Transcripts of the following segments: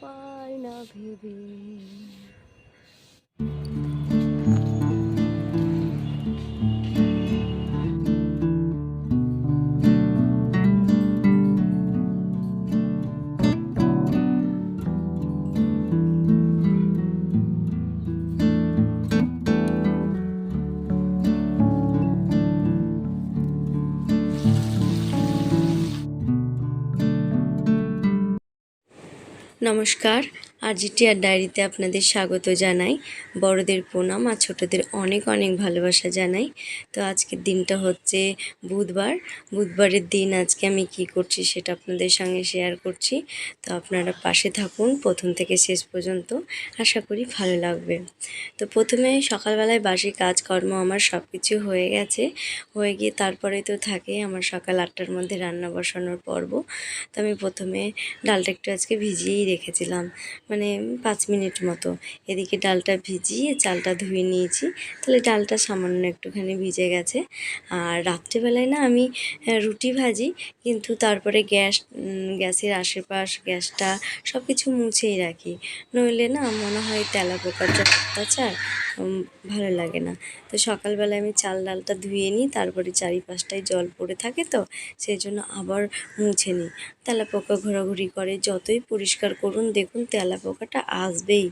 পায় না ভেবে নমস্কার আর জিটিআর ডায়েরিতে আপনাদের স্বাগত জানাই। বড়দের প্রণাম আর ছোটদের অনেক অনেক ভালোবাসা জানাই। তো আজকের দিনটা হচ্ছে বুধবার। বুধবারের দিন আজকে আমি কি করছি সেটা আপনাদের সঙ্গে শেয়ার করছি। তো আপনারা পাশে থাকুন প্রথম থেকে শেষ পর্যন্ত। আশা করি ভালো লাগবে। তো প্রথমে সকালবেলায় বাসি কাজকর্ম আমার সব কিছু হয়ে গেছে। হয়ে গিয়ে তারপরে তো থাকে আমার সকাল আটটার মধ্যে রান্না বসানোর পর্ব। তো আমি প্রথমে ডালটা একটু আজকে ভিজিয়েই রেখেছিলাম। মানে পাঁচ মিনিট মতো। এদিকে ডালটা ভিজিয়ে চালটা ধুয়ে নিয়েছি। তাহলে ডালটা সামান্য একটুখানি ভিজে গেছে। আর রাত্রেবেলায় না আমি রুটি ভাজি, কিন্তু তারপরে গ্যাস গ্যাসের আশেপাশ, গ্যাসটা সব কিছু মুছেই রাখি। নইলে না মনে হয় তেলা পোকার অত্যাচার ভালো লাগে না। তো সকালবেলায় আমি চাল ডালটা ধুয়ে নিই, তারপরে চারিপাশটায় জল পড়ে থাকে তো সেই জন্য আবার মুছে নিই। তেলা পোকা ঘোরাঘুরি করে, যতই পরিষ্কার করুন, দেখুন তেলা পোকাটা আসবেই।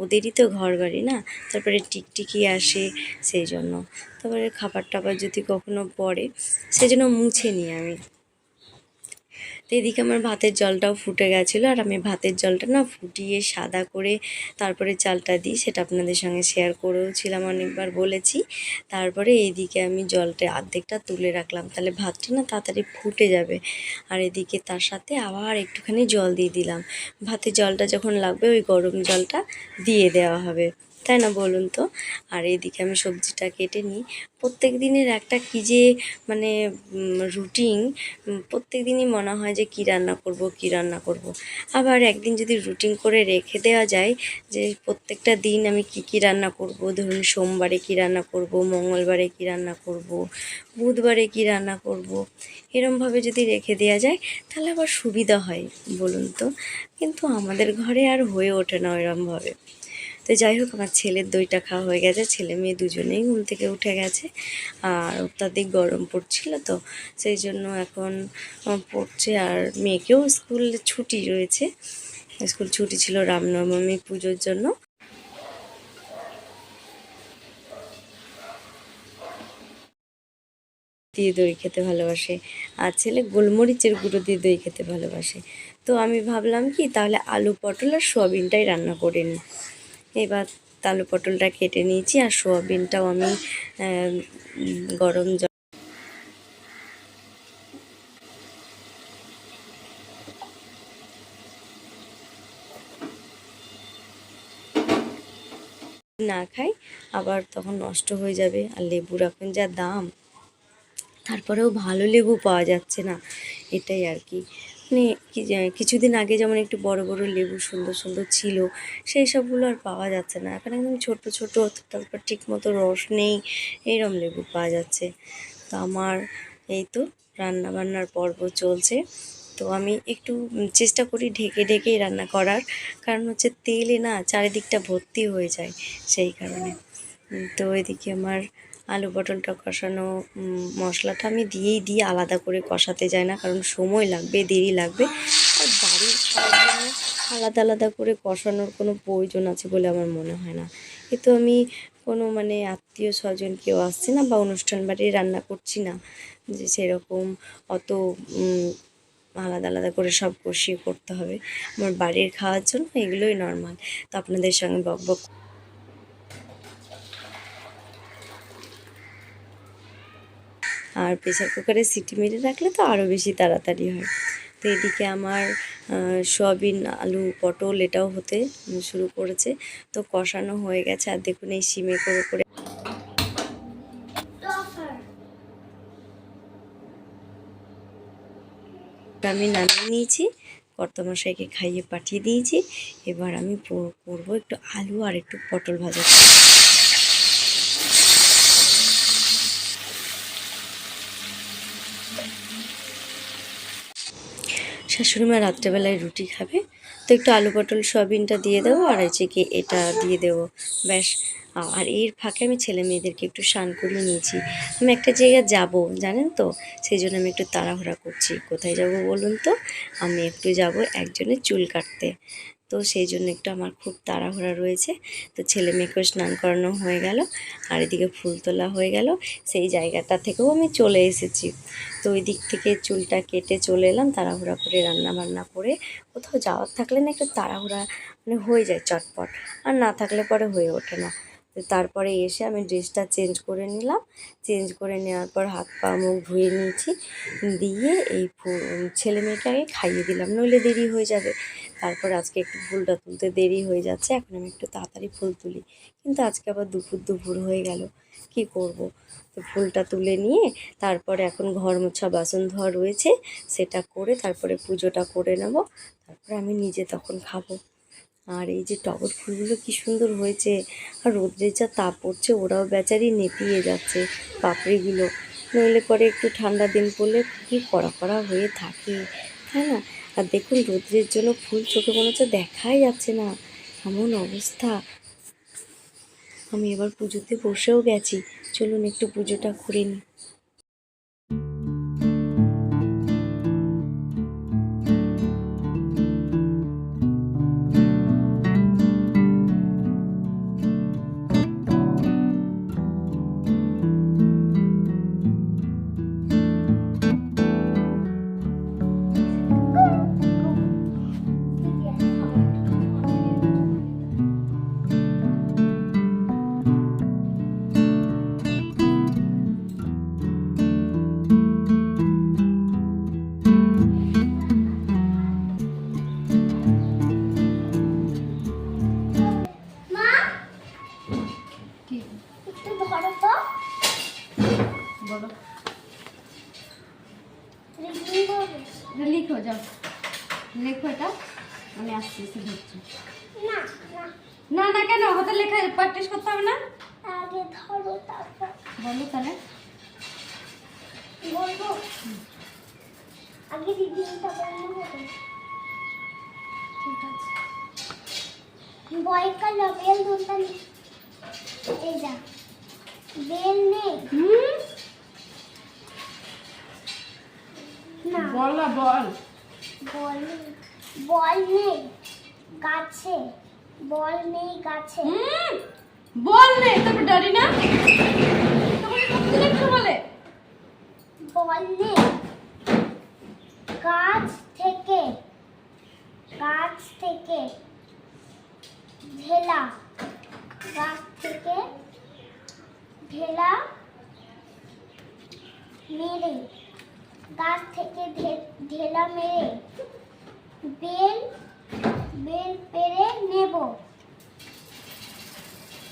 ওদেরই তো ঘর বাড়ি না, তারপরে টিকটিকি আসে সেই জন্য তারপরে খাবার টাবার যদি কখনো পড়ে সেই জন্য মুছে নিই আমি। তো এদিকে আমার ভাতের জলটাও ফুটে গেছিল, আর আমি ভাতের জলটা না ফুটিয়ে সাদা করে তারপরে চালটা দিই, সেটা আপনাদের সঙ্গে শেয়ার করেও ছিলাম অনেকবার বলেছি। তারপরে এইদিকে আমি জলটা অর্ধেকটা তুলে রাখলাম, তাহলে ভাতটা না তাড়াতাড়ি ফুটে যাবে। আর এদিকে তার সাথে আবার একটুখানি জল দিয়ে দিলাম, ভাতের জলটা যখন লাগবে ওই গরম জলটা দিয়ে দেওয়া হবে। তাই না বলুন তো? আর এইদিকে আমি সবজিটা কেটে নিই। প্রত্যেক দিনের একটা কী যে মানে রুটিন প্রত্যেক দিনই মনে হয় যে কী রান্না করব, কী রান্না করব। আবার একদিন যদি রুটিন করে রেখে দেওয়া যায় যে প্রত্যেকটা দিন আমি কী কী রান্না করব, ধরুন সোমবারে কী রান্না করব, মঙ্গলবারে কী রান্না করব, বুধবারে কী রান্না করব, এরমভাবে যদি রেখে দেওয়া যায়, তাহলে আবার সুবিধা হয় বলুন তো? কিন্তু আমাদের ঘরে আর হয়ে ওঠে না ওইরমভাবে। তো যাই হোক, আমার ছেলের দইটা খাওয়া হয়ে গেছে। ছেলে মেয়ে দুজনেই ঘুম থেকে উঠে গেছে। আর অত্যাধিক গরম পড়ছিল তো, সেই জন্য এখন পড়ছে। আর মেয়েকেও স্কুল ছুটি রয়েছে। স্কুল ছুটি ছিল রামনবমী পুজোর জন্য। দিয়ে দই খেতে ভালোবাসে। আর ছেলে গোলমরিচের গুঁড়ো দিয়ে দই খেতে ভালোবাসে। তো আমি ভাবলাম কি, তাহলে আলু পটল আর সোয়াবিনটাই রান্না করে নিই। এবার আলু পটলটা কেটে নিয়েছি আর সোয়াবিনটাও আমি গরম জল না খাই, আবার তখন নষ্ট হয়ে যাবে আর লেবুর এখন যা দাম, তারপরেও ভালো লেবু পাওয়া যাচ্ছে না, এটাই আর কি। কিছুদিন আগে যেমন একটু বড় বড় লেবু সুন্দর সুন্দর ছিল, সেই সবগুলো আর পাওয়া যাচ্ছে না। এখন একদম ছোট ছোট, তারপর ঠিক মতো রস নেই, এইরম লেবু পাওয়া যাচ্ছে। তো আমার এই তো রান্না বান্নার পর্ব চলছে। তো আমি একটু চেষ্টা করি ঢেকে ঢেকেই রান্না করার। কারণ হচ্ছে তেলে না চারিদিকটা ভর্তি হয়ে যায়, সেই কারণে। তো এদিকে আমার আলু পটলটা কষানো মশলাটা আমি দিয়েই দিই, আলাদা করে কষাতে যাই না, কারণ সময় লাগবে, দেরি লাগবে। আর বাড়ির আলাদা আলাদা করে কষানোর কোনো প্রয়োজন আছে বলে আমার মনে হয় না। এ তো আমি কোনো মানে আত্মীয় স্বজন কেউ আসছে না বা অনুষ্ঠান বাড়ি রান্না করছি না, যে সেরকম অত আলাদা আলাদা করে সব কষিয়ে করতে হবে। আমার বাড়ির খাওয়ার জন্য এগুলোই নর্মাল তো আপনাদের সঙ্গে বক বক আর প্রেসার কুকারে সিটি মেরে রাখলে তো আরও বেশি তাড়াতাড়ি হয়। তো এদিকে আমার সয়াবিন, আলু, পটল এটাও হতে শুরু করেছে। তো কষানো হয়ে গেছে। আর দেখুন এই সিমে করে করে আমি নামিয়ে নিয়েছি। কর্তমশাইকে খাইয়ে পাঠিয়ে দিয়েছি। এবার আমি করব একটু আলু আর একটু পটল ভাজা। শাশুড়ি মা রাত্রেবেলায় রুটি খাবে। তো একটু আলু পটল, সোয়াবিনটা দিয়ে দেবো আর হচ্ছে কি এটা দিয়ে দেবো। ব্যাস আর এর ফাঁকে আমি ছেলে মেয়েদেরকে একটু স্নান করিয়ে নিয়েছি। আমি একটা জায়গায় যাব, জানেন তো? সেই জন্য আমি একটু তাড়াহুড়া করছি। কোথায় যাব বলুন তো? আমি একটু যাব একজনের চুল কাটতে। তো সেই জন্য একটু আমার খুব তাড়াহুড়া রয়েছে। তো ছেলে মেয়েকেও স্নান করানো হয়ে গেল, আর এদিকে ফুল তোলা হয়ে গেল। সেই জায়গাটা থেকেও আমি চলে এসেছি। তো ওই দিক থেকে চুলটা কেটে চলে এলাম, তাড়াহুড়া করে রান্না বান্না করে কোথাও যাওয়ার থাকলে না একটু তাড়াহুড়া মানে হয়ে যায় চটপট, আর না থাকলে পরে হয়ে ওঠে না। তো তারপরে এসে আমি ড্রেসটা চেঞ্জ করে নিলাম। চেঞ্জ করে নেওয়ার পর হাত পা মুখ ধুয়ে নিয়েছি। দিয়ে এই ছেলে মেয়েকে আগে খাইয়ে দিলাম, নইলে দেরি হয়ে যাবে। তারপর আজকে একটু ফুলটা তুলতে দেরি হয়ে যাচ্ছে, এখন আমি একটু তাড়াতাড়ি ফুল তুলি। কিন্তু আজকে আবার দুপুর দুপুর হয়ে গেল, কি করব? তো ফুলটা তুলে নিয়ে তারপর এখন ঘর মোছা বাসন ধোয়া রয়েছে, সেটা করে তারপরে পুজোটা করে নেব, তারপরে আমি নিজে তখন খাব। আর এই যে টগর ফুলগুলো কি সুন্দর হয়েছে, আর রোদ্রের যা তাপ পড়ছে, ওরাও বেচারি নেতিয়ে যাচ্ছে পাপড়িগুলো। নইলে পরে একটু ঠান্ডা দিন পড়লে কি কড়া কড়া হয়ে থাকে, তাই না? আর দেখুন রোদ্রের জন্য ফুল চোখে মনে হচ্ছে দেখাই যাচ্ছে না। এমন অবস্থা। আমি এবার পুজোতে বসেও গেছি। চলুন একটু পুজোটা করে নিই। লিখো যাও। লেখো এটা। আমি আসছি এসে ধরছি। না না। কেন? হাতে লেখা প্র্যাকটিস করতে হবে না? বলো তাহলে। বলব আগে ঠিক আছে। ধরতাম। এই যা। বেল নেই। হুম? বল না বল। বল নেই। বল নেই গাছে। বল নেই গাছে। বল নেই তারপর ডারি না? বলে। বল নেই। গাছ থেকে গাছ থেকে ঢেলা গাছ থেকে ঢেলা মেরে গাছ থেকে ঢেলা মেরে বেল বেল পেরে নেব।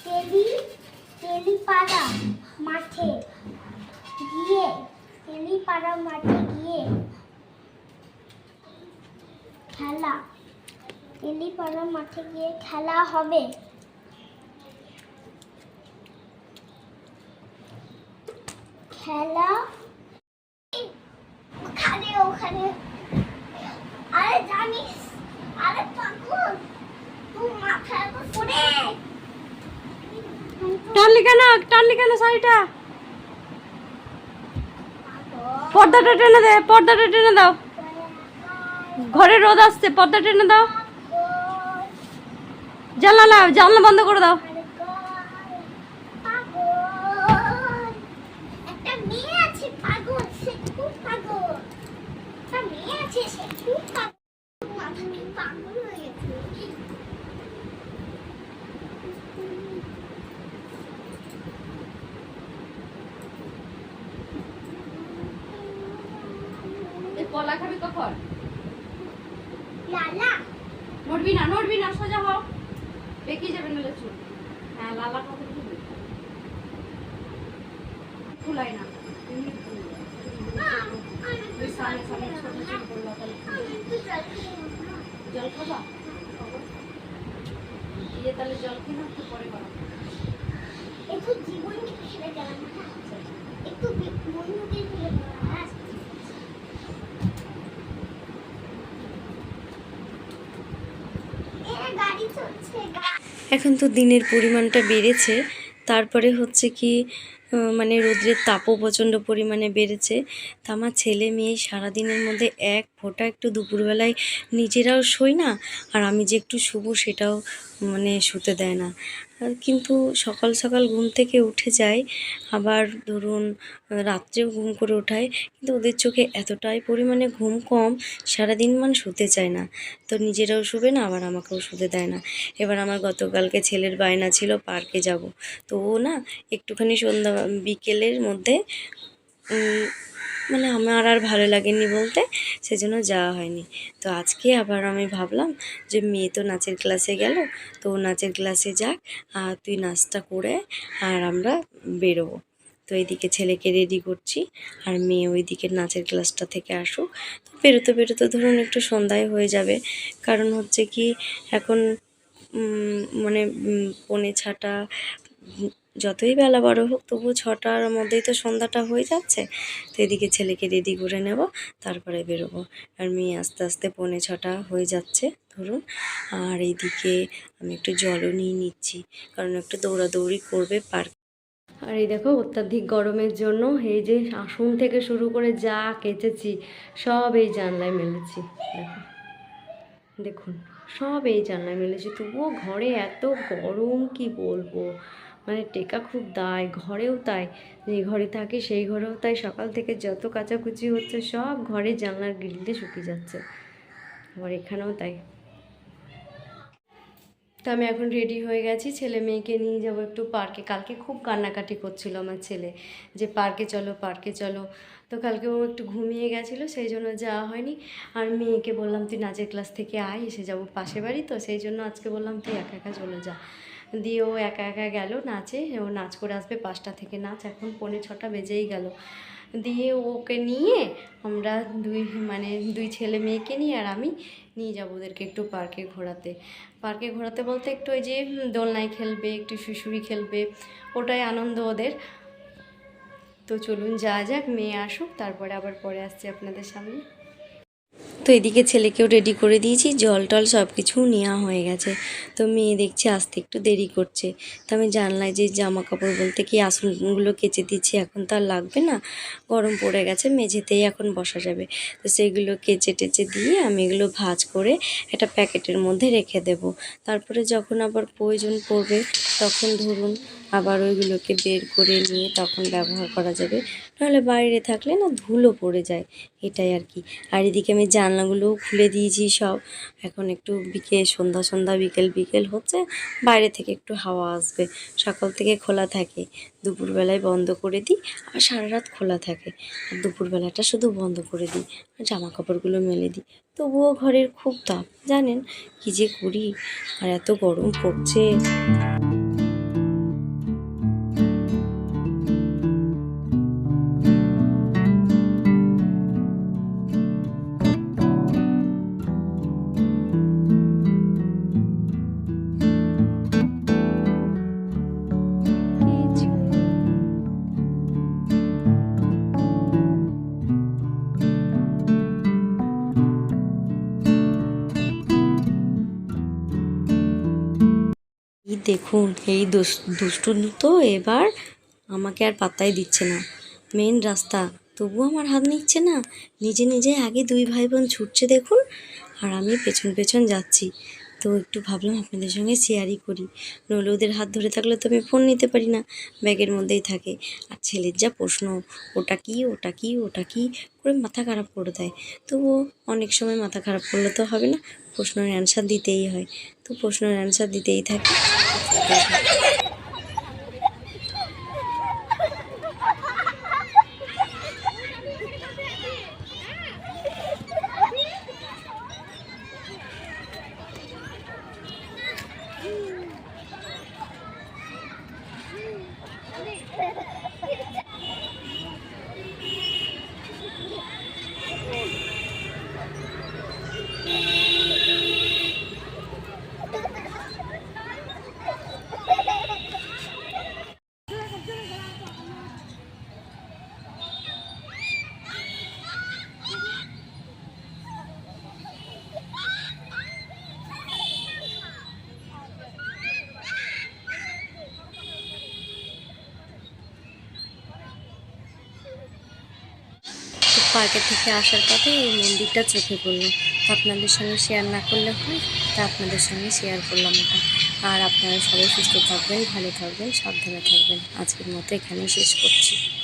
তেলি, তেলিপাড়া মাঠে গিয়ে, তেলিপাড়া মাঠে গিয়ে খেলা। তেলিপাড়া মাঠে গিয়ে খেলা হবে। খেলা ওখানে ওখানে। আরে জানিস আরে পাগল তুই মাথায় একবার পড়ে। টানলি কেন? টানলি কেন শাড়িটা? পর্দাটা টেনে দে পর্দাটা টেনে দাও। ঘরে রোদ আসছে পর্দা টেনে দাও। জানলা না জানলা বন্ধ করে দাও। না। এখন তো দিনের পরিমাণটা বেড়েছে। তারপরে হচ্ছে কি মানে রোদ্রের তাপও প্রচণ্ড পরিমাণে বেড়েছে। তা আমার ছেলে মেয়ে সারাদিনের মধ্যে এক ফোঁটা একটু দুপুরবেলায় নিজেরাও শোয় না, আর আমি যে একটু শুভ সেটাও মানে শুতে দেয় না। কিন্তু সকাল সকাল ঘুম থেকে উঠে যায় আবার ধরুন রাত্রেও ঘুম করে ওঠায় কিন্তু ওদের চোখে এতটাই পরিমাণে ঘুম কম, সারাদিন মান শুতে চায় না। তো নিজেরাও শুবে না, আবার আমাকেও শুতে দেয় না। এবার আমার গতকালকে ছেলের বায়না ছিল, পার্কে যাব। তো ও না, একটুখানি সন্ধ্যা, বিকেলের মধ্যে মানে আমার আর ভালো লাগেনি বলতে, সেজন্য যাওয়া হয়নি। তো আজকে আবার আমি ভাবলাম যে মেয়ে তো নাচের ক্লাসে গেল, তো নাচের ক্লাসে যাক, আর তুই নাচটা করে আর আমরা বেরোবো। তো এইদিকে ছেলেকে রেডি করছি, আর মেয়ে ওইদিকে নাচের ক্লাসটা থেকে আসুক। তো বেরোতে বেরোতে ধরুন একটু সন্ধ্যায় হয়ে যাবে, কারণ হচ্ছে কি এখন মানে পৌনে ছটা যতই বেলা বড় হোক তবু ছটার মধ্যেই তো সন্ধ্যাটা হয়ে যাচ্ছে। তো এদিকে ছেলেকে রেডি করে নেব, তারপরে বেরোবো। আর মেয়ে আস্তে আস্তে পৌনে ছটা হয়ে যাচ্ছে, ধরুন। আর এইদিকে আমি একটু জলও নিয়ে নিচ্ছি, কারণ একটু দৌড়াদৌড়ি করবে পার্ক। আর এই দেখো, অত্যাধিক গরমের জন্য এই যে আসন থেকে শুরু করে যা কেচেছি, সব এই জানলায় মেলেছি। দেখো, দেখুন, সব এই জানলায় মেলেছি। তবুও ঘরে এত গরম, কি বলব? মানে টেকা খুব দায়, ঘরেও তাই। যে ঘরে থাকে সেই ঘরেও তাই। সকাল থেকে যত কাচাকুচি হচ্ছে সব ঘরে জানলার গ্রিলে শুকিয়ে যাচ্ছে। আবার এখানেও তাই। তো আমি এখন রেডি হয়ে গেছি। ছেলে মেয়েকে নিয়ে যাব একটু পার্কে। কালকে খুব কান্নাকাটি করছিল আমার ছেলে যে, পার্কে চলো পার্কে চলো। তো কালকে ও একটু ঘুমিয়ে গেছিল, সেই জন্য যাওয়া হয়নি। আর মেয়েকে বললাম, তুই নাচের ক্লাস থেকে আয়, এসে যাব পাশে বাড়ি। তো সেই জন্য আজকে বললাম, তুই একা একা চলে যা। দিয়ে ও একা একা গেল নাচে, ও নাচ করে আসবে পাঁচটা থেকে নাচ, এখন পৌনে ছটা বেজেই গেল। দিয়ে ওকে নিয়ে আমরা দুই মানে দুই ছেলে মেয়েকে নিয়ে আর আমি নিয়ে যাব ওদেরকে একটু পার্কে ঘোরাতে। পার্কে ঘোরাতে বলতে একটু ওই যে দোলনায় খেলবে, একটু শুশুরি খেলবে, ওটাই আনন্দ ওদের। তো চলুন যা যাক, মেয়ে আসুক, তারপরে আবার পরে আসছি আপনাদের সামনে। তো এদিকে ছেলেকেও রেডি করে দিয়েছি, জল টল সব কিছু নেওয়া হয়ে গেছে। তো মেয়ে দেখছি আসতে একটু দেরি করছে। তো আমি জানলাই যে জামা কাপড় বলতে কি আসনগুলো কেচে দিচ্ছি, এখন তো আর লাগবে না। গরম পড়ে গেছে, মেঝেতেই এখন বসা যাবে। তো সেইগুলো কেচে টেচে দিয়ে আমি এগুলো ভাঁজ করে একটা প্যাকেটের মধ্যে রেখে দেব। তারপরে যখন আবার প্রয়োজন পড়বে, তখন ধরুন আবার ওইগুলোকে বের করে নিয়ে তখন ব্যবহার করা যাবে। নাহলে বাইরে থাকলে না ধুলো পড়ে যায়, এটাই আর কি। আর এদিকে আমি জানলাগুলোও খুলে দিয়েছি সব। এখন একটু বিকেল, সন্ধ্যা সন্ধ্যা, বিকেল বিকেল হচ্ছে, বাইরে থেকে একটু হাওয়া আসবে। সকাল থেকে খোলা থাকে, দুপুরবেলায় বন্ধ করে দিই, আর সারা রাত খোলা থাকে। আর দুপুরবেলাটা শুধু বন্ধ করে দিই, আর জামা কাপড়গুলো মেলে দিই। তবুও ঘরের খুব তাপ, জানেন? কী যে করি? আর এত গরম পড়ছে। দেখুন, এই দুষ্টু তো এবার আমাকে আর পাত্তাই দিচ্ছে না। মেন রাস্তা। তবুও আমার হাত নিচ্ছে না। নিজে নিজে আগে দুই ভাই বোন ছুটছে দেখুন, আর আমি পেছন পেছন যাচ্ছি। তো একটু ভাবলাম আপনাদের সঙ্গে শেয়ারই করি। নইলে ওদের হাত ধরে থাকলে তো আমি ফোন নিতে পারি না, ব্যাগের মধ্যেই থাকে। আর ছেলের যা প্রশ্ন, ওটা কি ওটা কি ওটা কি করে মাথা খারাপ করে দেয়। তবুও অনেক সময় মাথা খারাপ করলে তো হবে না, প্রশ্নের অ্যান্সার দিতেই হয়। তো প্রশ্নের অ্যান্সার দিতেই থাকে। Thank you. পার্কের থেকে আসার পথে এই মন্দিরটা চোখে পড়ল। আপনাদের সঙ্গে শেয়ার না করলে হয়, তা আপনাদের সঙ্গে শেয়ার করলাম এটা। আর আপনারা সবাই সুস্থ থাকবেন, ভালো থাকবেন, সাবধানে থাকবেন। আজকের মতো এখানেই শেষ করছি।